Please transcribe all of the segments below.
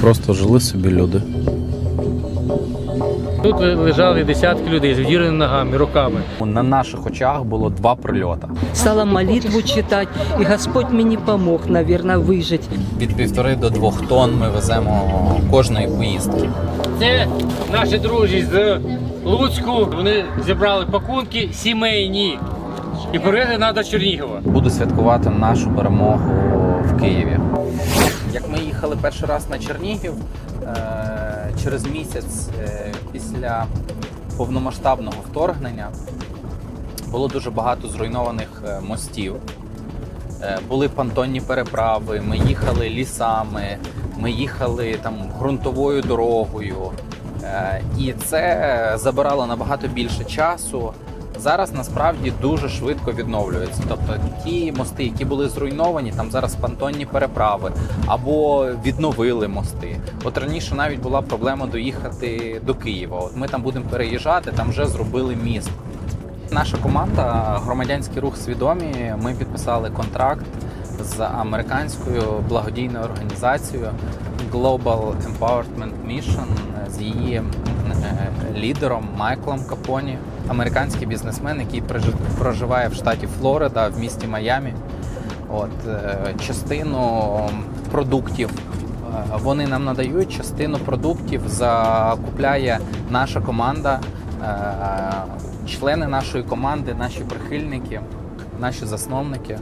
Просто жили собі люди. Тут лежали десятки людей з відіреними ногами, руками. На наших очах було два прильоти. Стала молитву читать, и Господь мені помог, наверное, выжить. Від півтори до двох тонн ми веземо кожної поїздки. Це наші друзі з Луцьку. Вони зібрали пакунки сімейні і привезли нас до Чернігова. Буду святкувати нашу перемогу в Києві. Як ми їхали перший раз на Чернігів, е, через місяць е, після повномасштабного вторгнення було дуже багато зруйнованих е, мостів. Були понтонні переправи, ми їхали лісами, ми їхали там ґрунтовою дорогою. І це забирало набагато більше часу. Зараз насправді дуже швидко відновлюється. Тобто ті мости, які були зруйновані, там зараз понтонні переправи або відновили мости. От раніше навіть була проблема доїхати до Києва. От ми там будемо переїжджати, там вже зробили міст. Наша команда, громадянський рух свідомі. Ми підписали контракт з американською благодійною організацією Global Empowerment Mission з її е, лідером Майклом Капоні, американський бізнесмен, який проживає в штаті Флорида в місті Майамі. От е, частину продуктів е, вони нам надають, частину продуктів закупляє наша команда, члени нашої команди, наші прихильники, наші засновники.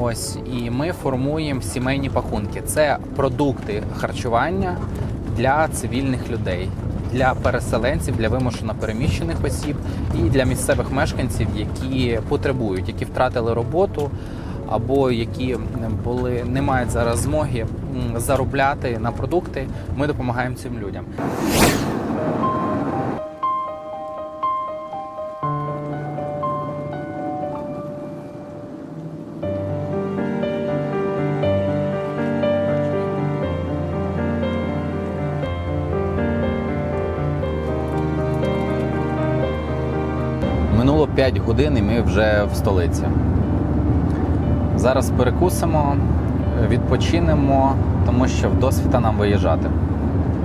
Ось і ми формуємо сімейні пакунки. Це продукти харчування для цивільних людей, для переселенців, для вимушено переміщених осіб і для місцевих мешканців, які потребують, які втратили роботу або які були не мають зараз змоги заробляти на продукти. Ми допомагаємо цим людям. Минуло 5 годин і ми вже в столиці. Зараз перекусимо, відпочинемо, тому що в досвіта нам виїжджати.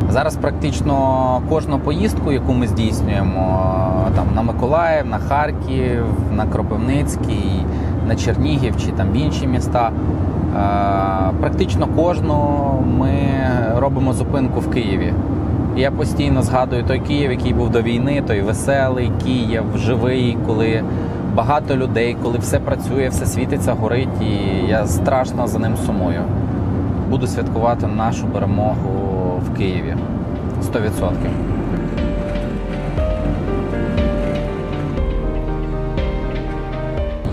Зараз практично кожну поїздку, яку ми здійснюємо там на Миколаїв, на Харків, на Кропивницький, на Чернігів чи там в інші міста. е, Практично кожну ми робимо зупинку в Києві. Я постійно згадую той Київ, який був до війни, той веселий Київ, живий, коли багато людей, коли все працює, все світиться, горить, і я страшно за ним сумую. Буду святкувати нашу перемогу в Києві 100%.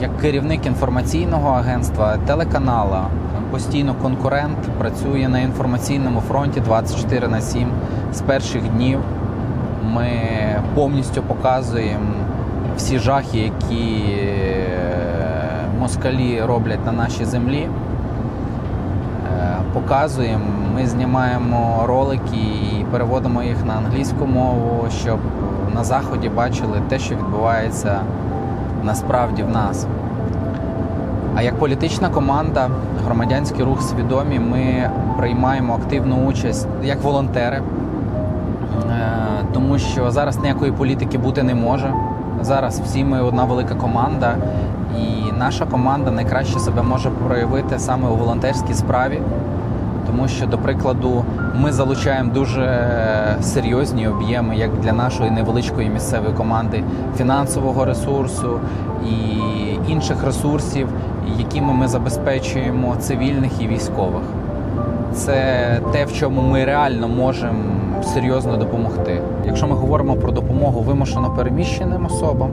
Як керівник інформаційного агентства телеканала, постійно конкурент працює на інформаційному фронті 24 на 7 з перших днів. Ми повністю показуємо всі жахи, які е, москалі роблять на нашій землі. Е, Показуємо, ми знімаємо ролики і переводимо їх на англійську мову, щоб на заході бачили те, що відбувається насправді в нас. А як політична команда, громадянський рух свідомі, ми приймаємо активну участь як волонтери, Е, тому що зараз ніякої політики бути не може. Зараз всі ми одна велика команда, і наша команда найкраще себе може проявити саме у волонтерській справі. Тому що, до прикладу, ми залучаємо дуже серйозні об'єми, як для нашої невеличкої місцевої команди, фінансового ресурсу і інших ресурсів, якими ми забезпечуємо цивільних і військових. Це те, в чому ми реально можемо серйозно допомогти. Якщо ми говоримо про допомогу вимушено переміщеним особам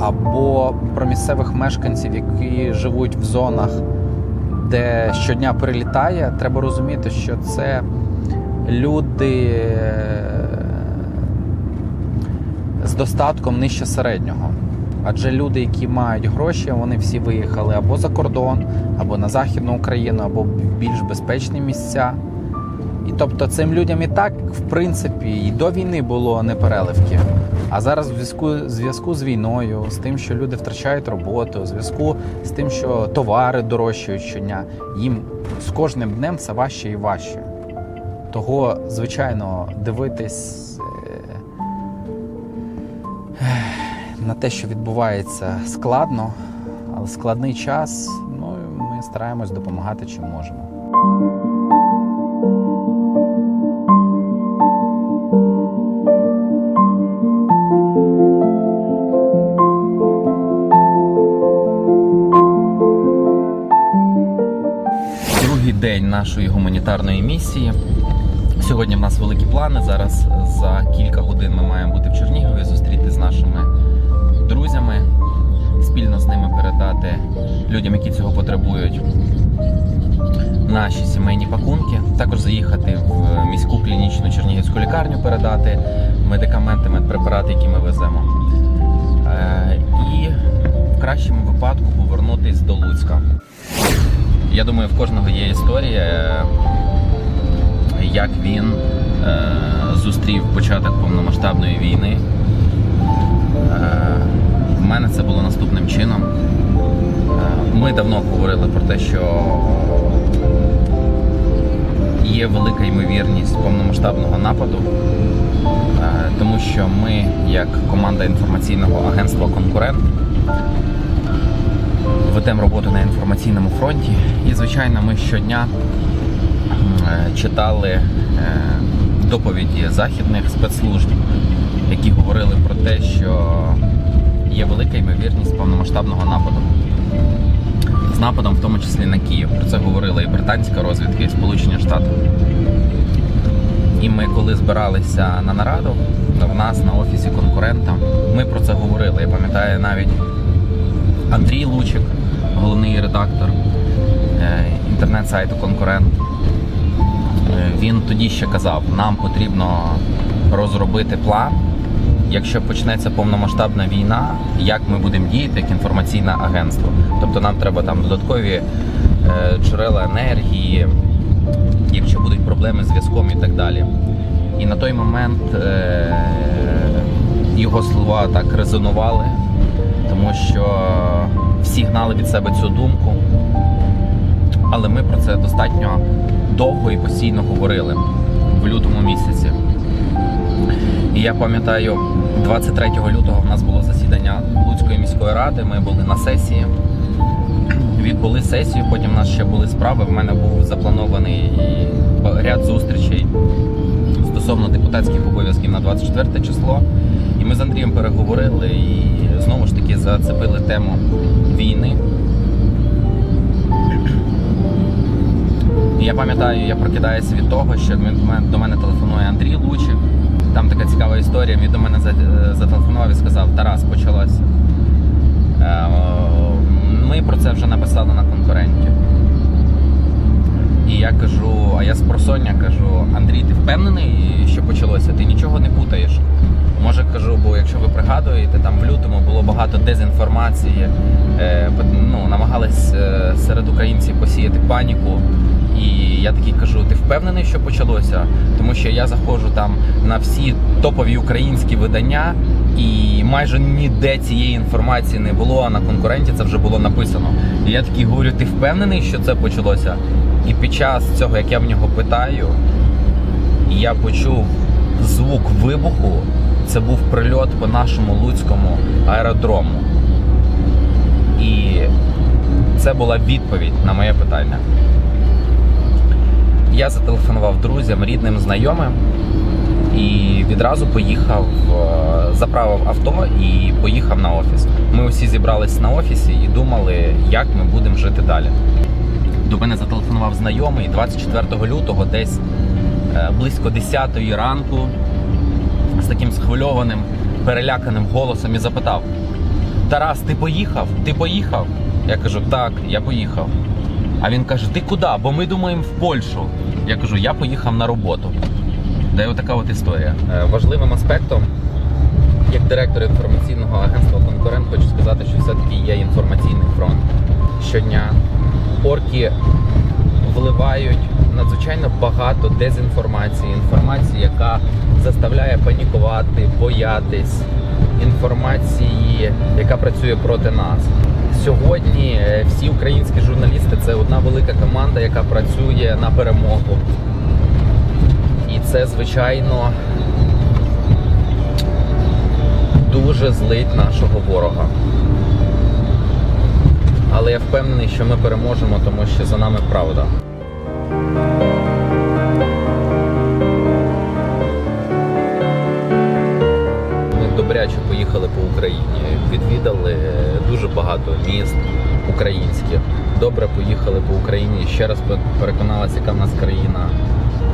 або про місцевих мешканців, які живуть в зонах, де щодня прилітає, треба розуміти, що це люди е, з достатком нижче середнього. Адже люди, які мають гроші, вони всі виїхали або за кордон, або на Західну Україну, або в більш безпечні місця. І тобто цим людям і так, в принципі, і до війни було непереливки. А зараз в зв'язку, зв'язку з війною, з тим, що люди втрачають роботу, в зв'язку з тим, що товари дорожчають щодня, їм з кожним днем все важче і важче. Того, звичайно, дивитись е, на те, що відбувається, складно, але складний час. Ну, ми стараємось допомагати чим можемо. Другий день нашої гуманітарної місії. Сьогодні в нас великі плани. Зараз за кілька годин ми маємо бути в Чернігові, зустріти з нашими друзями, спільно з ними передати людям, які цього потребують, наші сімейні пакунки. Також заїхати в міську клінічну чернігівську лікарню, передати медикаменти, медпрепарати, які ми веземо. Е, І в кращому випадку повернутись до Луцька. Я думаю, в кожного є історія, е, як він е, зустрів початок повномасштабної війни. Мене це було наступним чином. Е, ми давно говорили про те, що є велика ймовірність повномасштабного нападу, е, тому що ми, як команда інформаційного агентства Конкурент, ведемо роботу на інформаційному фронті. І, звичайно, ми щодня е, читали доповіді західних спецслужб, які говорили про те, що є велика ймовірність повномасштабного нападу. З нападом, в тому числі на Київ. Про це говорила і британська розвідка, і Сполучені Штати. І ми, коли збиралися на нараду, в нас на офісі конкурента, ми про це говорили. Я пам'ятаю навіть Андрій Лучик, головний редактор е, інтернет-сайту Конкурент. Е, Він тоді ще казав, нам потрібно розробити план, якщо почнеться повномасштабна війна, як ми будемо діяти як інформаційне агентство. Тобто нам треба там додаткові е, джерела енергії, якщо будуть проблеми з зв'язком і так далі. І на той момент е, його слова так резонували, тому що всі гнали від себе цю думку. Але ми про це достатньо довго і постійно говорили в лютому місяці. І я пам'ятаю, 23 лютого в нас було засідання Луцької міської ради. Ми були на сесії. Відбули сесію, потім в нас ще були справи. В мене був запланований ряд зустрічей стосовно депутатських обов'язків на 24 число. І ми з Андрієм переговорили і знову ж таки зацепили тему війни. І я пам'ятаю, я прокидаюся від того, що до мене телефонує Андрій Лучик. Там така цікава історія. Він до мене е, зателефонував і сказав: Тарас, почалося. Е, Ми про це вже написали на конкуренті. І я кажу, а я з просоння кажу, Андрій, ти впевнений, що почалося? Ти нічого не путаєш. Може кажу, бо якщо ви пригадуєте, там в лютому було багато дезінформації, е, ну, намагались е, серед українців посіяти паніку. І я такий кажу: ти впевнений, що почалося? Тому що я заходжу там на всі топові українські видання, і майже ніде цієї інформації не було, а на конкуренті це вже було написано. І я такий говорю: ти впевнений, що це почалося? І під час цього, як я в нього питаю, я почув звук вибуху. Це був прильот по нашому луцькому аеродрому. І це була відповідь на моє питання. Я зателефонував друзям, рідним, знайомим і відразу поїхав, е, заправив авто і поїхав на офіс. Ми усі зібрались на офісі і думали, як ми будемо жити далі. До мене зателефонував знайомий 24 лютого, десь е, близько 10 ранку, з таким схвильованим, переляканим голосом і запитав: Тарас, ти поїхав? Ти поїхав? Я кажу, так, я поїхав. А він каже: Ти куди? Бо ми думаємо в Польщу. Я кажу, я поїхав на роботу. Да й отака от історія. Е, Важливим аспектом, як директор інформаційного агентства Конкурент, хочу сказати, що все-таки є інформаційний фронт. Щодня орки вливають надзвичайно багато дезінформації, інформації, яка заставляє панікувати, боятись, інформації, яка працює проти нас. Сьогодні е, всі українські журналісти це одна велика команда, яка працює на перемогу. І це, звичайно, дуже злить нашого ворога. Але я впевнений, що ми переможемо, тому що за нами правда. Ми добряче поїхали по Україні, відвідали дуже багато міст українських. Добре поїхали по Україні. Ще раз переконалася, яка в нас країна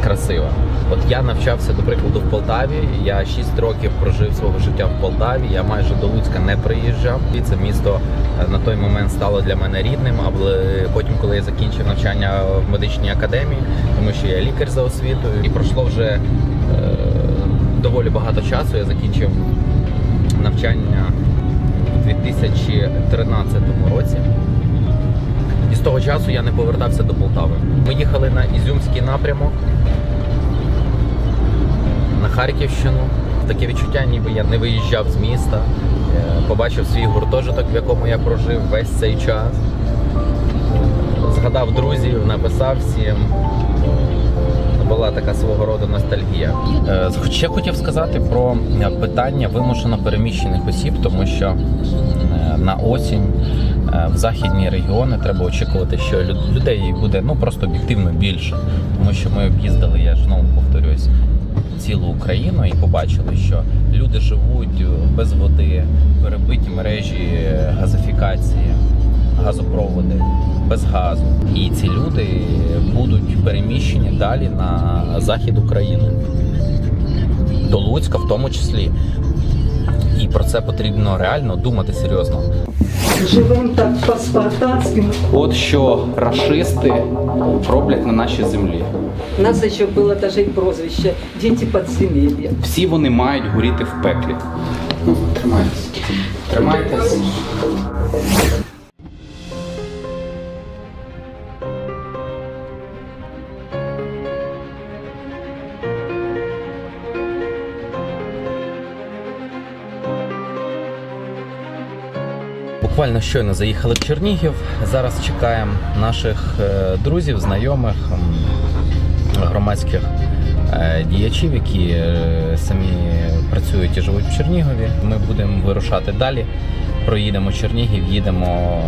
красива. От я навчався, до прикладу, в Полтаві. Я 6 років прожив свого життя в Полтаві. Я майже до Луцька не приїжджав. І це місто е, на той момент стало для мене рідним. Але потім, коли я закінчив навчання в медичній академії, тому що я лікар за освітою, і пройшло вже е, доволі багато часу. Я закінчив навчання у 2013 році. І з того часу я не повертався до Полтави. Ми їхали на Ізюмський напрямок, на Харківщину. Таке відчуття, ніби я не виїжджав з міста. Е, Побачив свій гуртожиток, в якому я прожив весь цей час. Згадав друзів, написав всім. Була така свого роду ностальгія. Е, Ще хотів сказати про питання вимушено переміщених осіб, тому що е, на осінь в західні регіони треба очікувати, що людей буде ну просто об'єктивно більше, тому що ми об'їздили, я ж знову повторюсь, цілу Україну і побачили, що люди живуть без води, перебиті мережі газифікації, газопроводи, без газу. І ці люди будуть переміщені далі на захід України, до Луцька в тому числі. І про це потрібно реально думати серйозно. Живем так по-спартанськи. От що рашисти роблять на нашій землі. У нас ще було даже прозвище Діти подземелья». Всі вони мають горіти в пеклі. Ну, тримайтесь. Тримайтесь. Буквально щойно заїхали в Чернігів. Зараз чекаємо наших е, друзів, знайомих, громадських е, діячів, які е, самі працюють і живуть в Чернігові. Ми будемо вирушати далі. Проїдемо Чернігів, їдемо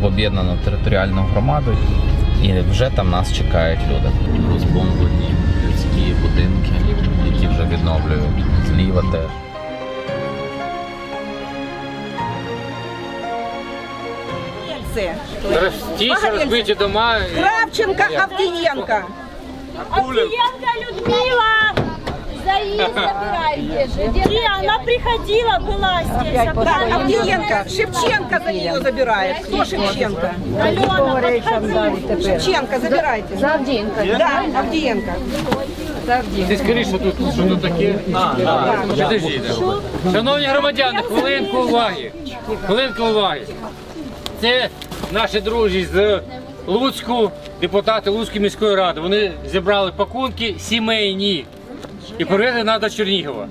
в об'єднану територіальну громаду, і вже там нас чекають люди. Розбомблені людські будинки, які вже відновлюють зліва теж. Це. Ті, розбиті дома. Кравченко, Авдієнко. Овсиенко Людмила! Заезд забирайте же. Где она приходила, была здесь. Да, Авдієнко, Шевченко за нее забирает. Кто Шевченко? Алена, подходи. Шевченко, забирайте. За Авдієнко? Да, Авдієнко. Ти скоріше тут, що тут таке. Підожди. Шановні громадяни, хвилинку уваги. Хвилинку уваги. Це наші друзі з Луцьку, депутати Луцької міської ради. Вони зібрали пакунки сімейні і привезли нас до Чернігова.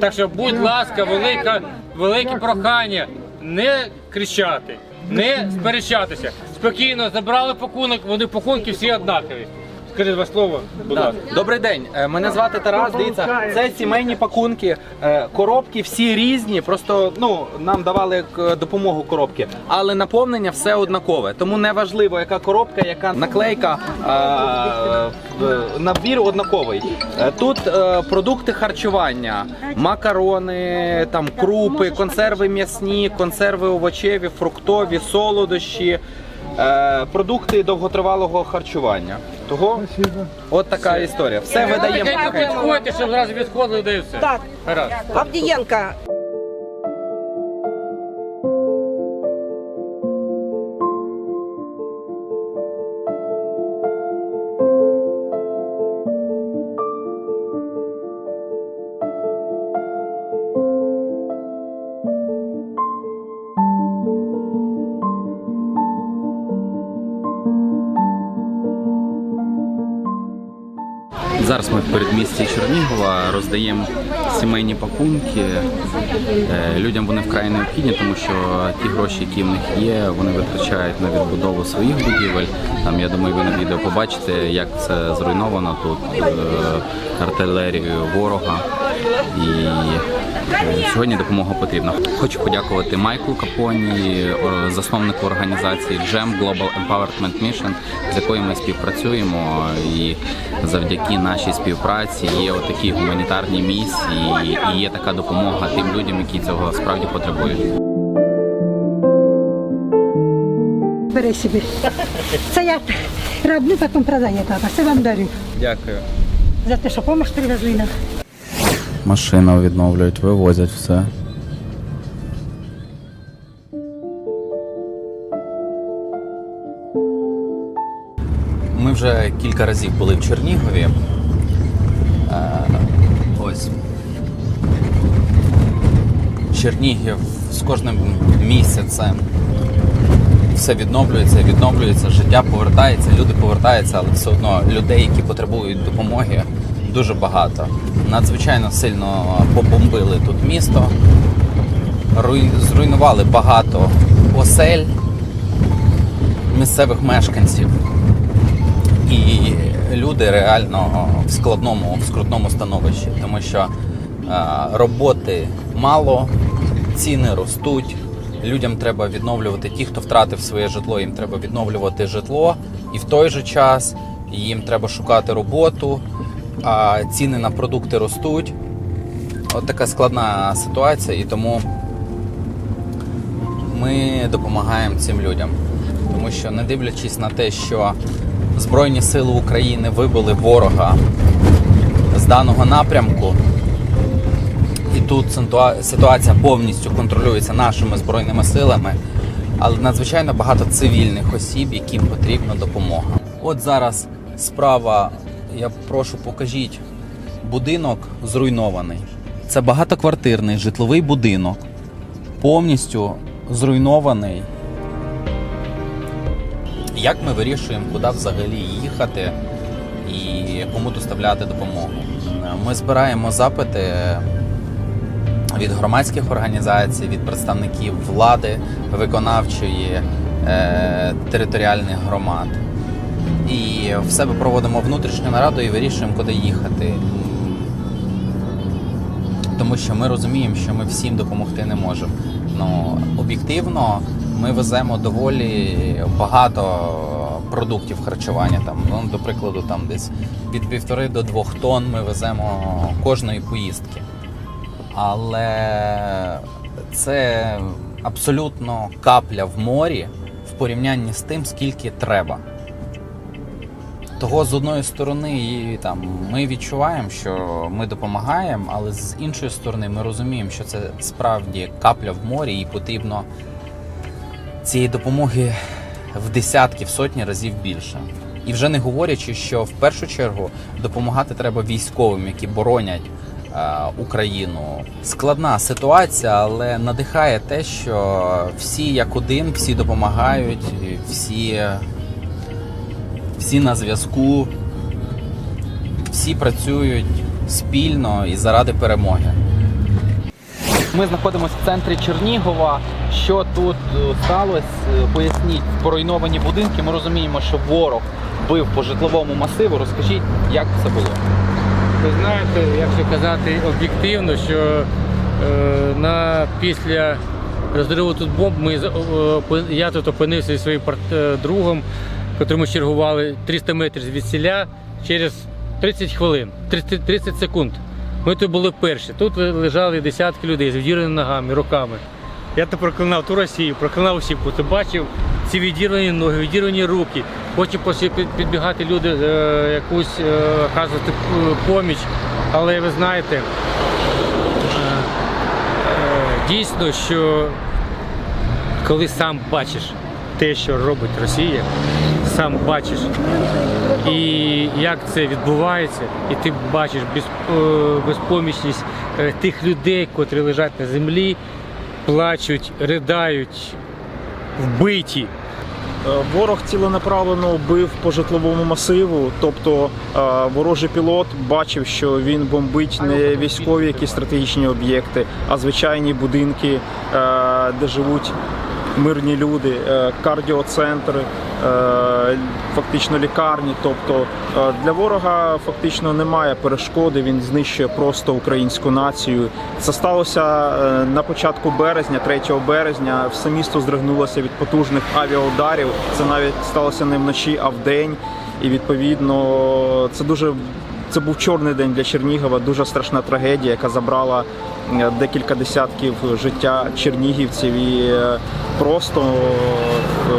Так що, будь ласка, велика, велике прохання не кричати, не сперечатися. Спокійно забрали пакунок, вони пакунки всі однакові. Скажи два слова, будь ласка. Добрий день. Е, Мене звати Тарас. Дивіться, це сімейні пакунки. Е, Коробки всі різні. Просто ну нам давали як допомогу коробки, але наповнення все однакове. Тому не важливо, яка коробка, яка наклейка. е, е, Набір однаковий. Е, Тут е, продукти харчування, макарони, там крупи, консерви м'ясні, консерви овочеві, фруктові, солодощі. е, Продукти довготривалого харчування. Того от така історія. Все видаємо. Підходьте, щоб зразу відходили, і все. Так, Гаразд. Авдієнко. Зараз ми в передмісті Чернігова роздаємо сімейні пакунки. Е, Людям вони вкрай необхідні, тому що ті гроші, які в них є, вони витрачають на відбудову своїх будівель. Там я думаю, ви на відео побачите, як це зруйновано тут е, артилерією ворога. І е, сьогодні допомога потрібна. Хочу подякувати Майклу Капоні, засновнику організації GEM Global Empowerment Mission, з якою ми співпрацюємо. І завдяки нашій співпраці є отакі гуманітарні місії, і є така допомога тим людям, які цього справді потребують. Бери собі. Це я роблю, потім продаю папа. Це вам дарю. Дякую. За те, що допомогу привезли нам. Машину відновлюють, вивозять все. Ми вже кілька разів були в Чернігові. Е, ось. Чернігів з кожним місяцем все відновлюється, відновлюється, життя повертається, люди повертаються, але все одно людей, які потребують допомоги, дуже багато. Надзвичайно сильно побомбили тут місто, зруйнували багато осель місцевих мешканців. І люди реально в складному, в скрутному становищі, тому що е, роботи мало, ціни ростуть. Людям треба відновлювати ті, хто втратив своє житло, їм треба відновлювати житло, і в той же час їм треба шукати роботу, а ціни на продукти ростуть. От така складна ситуація, і тому ми допомагаємо цим людям. Тому що, не дивлячись на те, що Збройні сили України вибили ворога з даного напрямку, і тут ситуація повністю контролюється нашими збройними силами, але надзвичайно багато цивільних осіб, яким потрібна допомога. От зараз справа, я прошу, покажіть будинок зруйнований. Це багатоквартирний житловий будинок, повністю зруйнований. Як ми вирішуємо, куди взагалі їхати і кому доставляти допомогу? Ми збираємо запити від громадських організацій, від представників влади, виконавчої, е, територіальних громад. В себе проводимо внутрішню нараду і вирішуємо, куди їхати. Тому що ми розуміємо, що ми всім допомогти не можемо. Ну, об'єктивно, ми веземо доволі багато продуктів харчування. Там, ну, до прикладу, там десь від півтори до двох тонн ми веземо кожної поїздки. Але це абсолютно капля в морі в порівнянні з тим, скільки треба. Того з одної сторони і, там, ми відчуваємо, що ми допомагаємо, але з іншої сторони ми розуміємо, що це справді капля в морі, і потрібно цієї допомоги в десятки, в сотні разів більше. І вже не говорячи, що в першу чергу допомагати треба військовим, які боронять е, Україну. Складна ситуація, але надихає те, що всі як один, всі допомагають, всі всі на зв'язку, всі працюють спільно і заради перемоги. Ми знаходимося в центрі Чернігова. Що тут е, сталося? Е, Поясніть, поруйновані будинки. Ми розуміємо, що ворог бив по житловому масиву. Розкажіть, як це було? Ви знаєте, якщо казати об'єктивно, що е, на після розриву тут бомб ми е, я тут опинився зі своїм е, другом, котрим ми чергували 300 метрів від сіля через 30 хвилин, 30, 30 секунд. Ми тут були перші. Тут лежали десятки людей з відірваними ногами, руками. Я то проклинав ту Росію, проклинав всіх, бо бачив ці відірвані ноги, відірвані руки. Потім підбігати люди, е, якусь е, оказувати поміч. Але ви знаєте, е, дійсно, що коли сам бачиш те, що робить Росія, сам бачиш і як це відбувається, і ти бачиш е, безпомічність е, тих людей, котрі лежать на землі, плачуть, ридають, вбиті. ворог ціленаправлено бив по житловому масиву. Тобто е, ворожий пілот бачив, що він бомбить не військові якісь стратегічні об'єкти, а звичайні будинки, е, де живуть мирні люди, е, кардіоцентри, е, фактично лікарні. Тобто е, для ворога фактично немає перешкоди. Він знищує просто українську націю. Це сталося на початку березня, 3 березня. Все місто здригнулося від потужних авіаударів. Це навіть сталося не вночі, а вдень. І відповідно це дуже це був чорний день для Чернігова, дуже страшна трагедія, яка забрала декілька десятків життя чернігівців і е, просто е,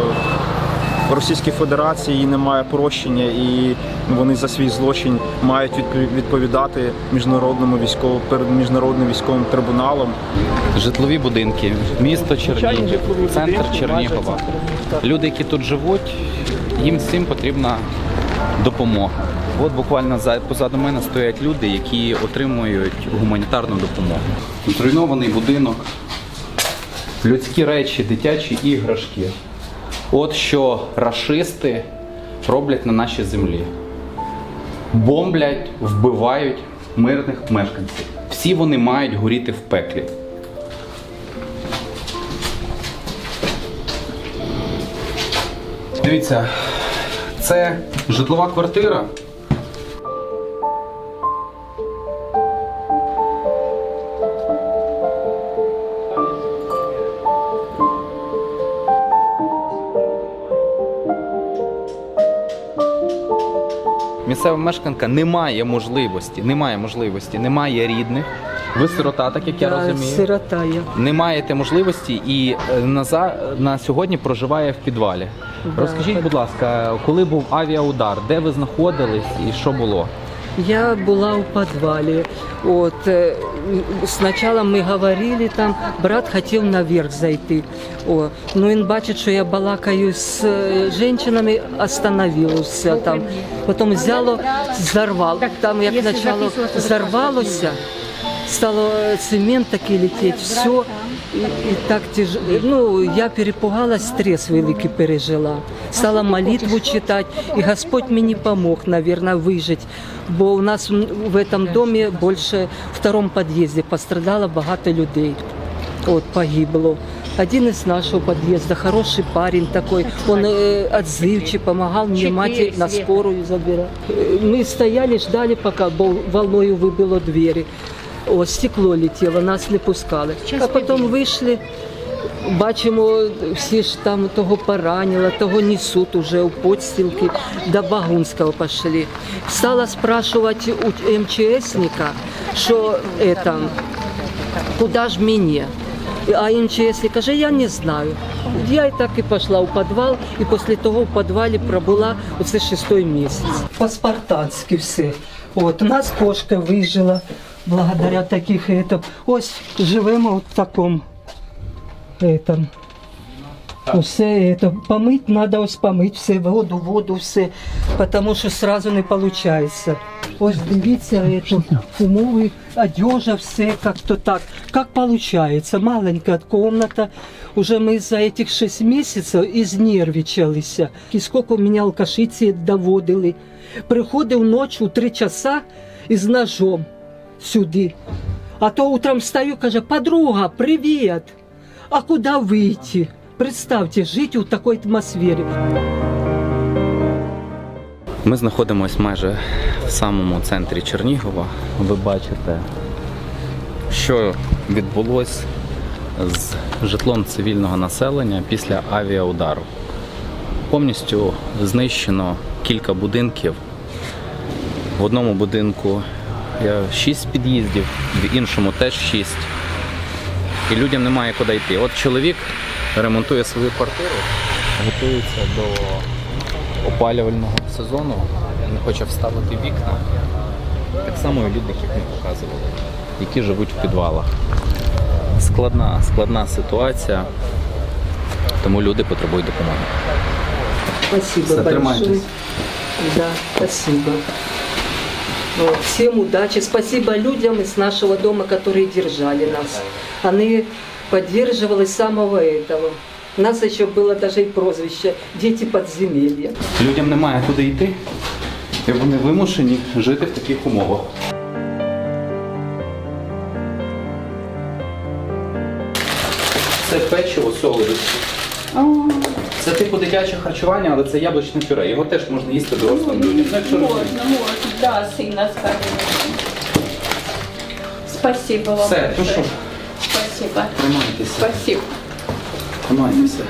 в Російській Федерації немає прощення, і вони за свій злочин мають відпов- відповідати міжнародному військовому перед міжнародним військовим трибуналом. Житлові будинки, місто Чернігів, центр Чернігова. Люди, які тут живуть, їм всім потрібна допомога. От буквально за- позаду мене стоять люди, які отримують гуманітарну допомогу. Зруйнований будинок, людські речі, дитячі іграшки. От що рашисти роблять на нашій землі. Бомблять, вбивають мирних мешканців. Всі вони мають горіти в пеклі. Дивіться, це житлова квартира. Місцева мешканка не має можливості, немає можливості, немає рідних. Ви сирота, так як я Да, розумію. сирота я. Не маєте можливості і е, на, на сьогодні проживає в підвалі. Розкажіть, будь ласка, коли був авіаудар, де ви знаходились і що було? Я була у підвалі. От, е, спочатку ми говорили там, брат хотів наверх зайти. О, ну він бачить, що я балакаю з е, жінками, остановився там. Потім взяло, взорвало. Там як почало взорвалося, стало цемент такий летіти, все. І, і так тяж... ну, я перепугалась, стрес великий пережила. Стала молитву читати, і Господь мені помог, наверное, вижити. Бо у нас м, в этом домі більше в втором під'їзді пострадало багато людей. От погибло. Один из нашего подъезда, хороший парень такой, он э, отзывчивый, помогал мне мать на скорую забирать. Э, Мы стояли, ждали, пока бол- волною выбило двери. О, стекло летело, нас не пускали. А потім вийшли, бачимо, всі ж там того поранило, того несуть уже у подстілки, до Багунського пішли. Стала спрашивати у МЧСника, що это, куда ж мені? А МЧС каже, я не знаю. Я і так і пішла у підвал, і після того в підвалі пробула оце шестой місяць. По-спартанськи все. От, у нас кошка вижила благодаря таких это. Ось живемо в такому. Этом. Усе це помить треба ось помить все, воду, воду, все, тому що сразу не виходить. Ось дивіться, это, умови, одежа, все як-то так. Як виходить? Маленька комната. Уже ми за этих 6 місяців ізнервичалися. І скільки мене алкаші ці доводили. Приходив ночі у 3 часа із ножом сюди. А то утром встаю, каже, подруга, привіт. А куди вийти? Представте, жити у такій атмосфері. Ми знаходимося майже в самому центрі Чернігова. Ви бачите, що відбулося з житлом цивільного населення після авіаудару. Повністю знищено кілька будинків. В одному будинку 6 під'їздів, в іншому теж 6. І людям немає куди йти. От чоловік ремонтує свою квартиру, готується до опалювального сезону, не хоче вставити вікна. Так само і люди, яких ми показували, які живуть в підвалах. Складна, складна ситуація, тому люди потребують допомоги. Спасибо большое. Да, спасибо. Вот, всем удачи. Спасибо людям из нашего дома, которые держали нас. Они поддерживали с самого этого. У нас еще было даже и прозвище «Дети подземелья». Людям немає куди йти, і вони вимушені жити в таких умовах. Це печиво солодощі. Це типу дитяче харчування, але це яблучне пюре. Його теж можна їсти дорослим людям. Ну, якщо розумієте. можно, да, сына скажем. Спасибо вам Все, ну большое. що, Спасибо. тримайтеся, Спасибо. тримайтеся.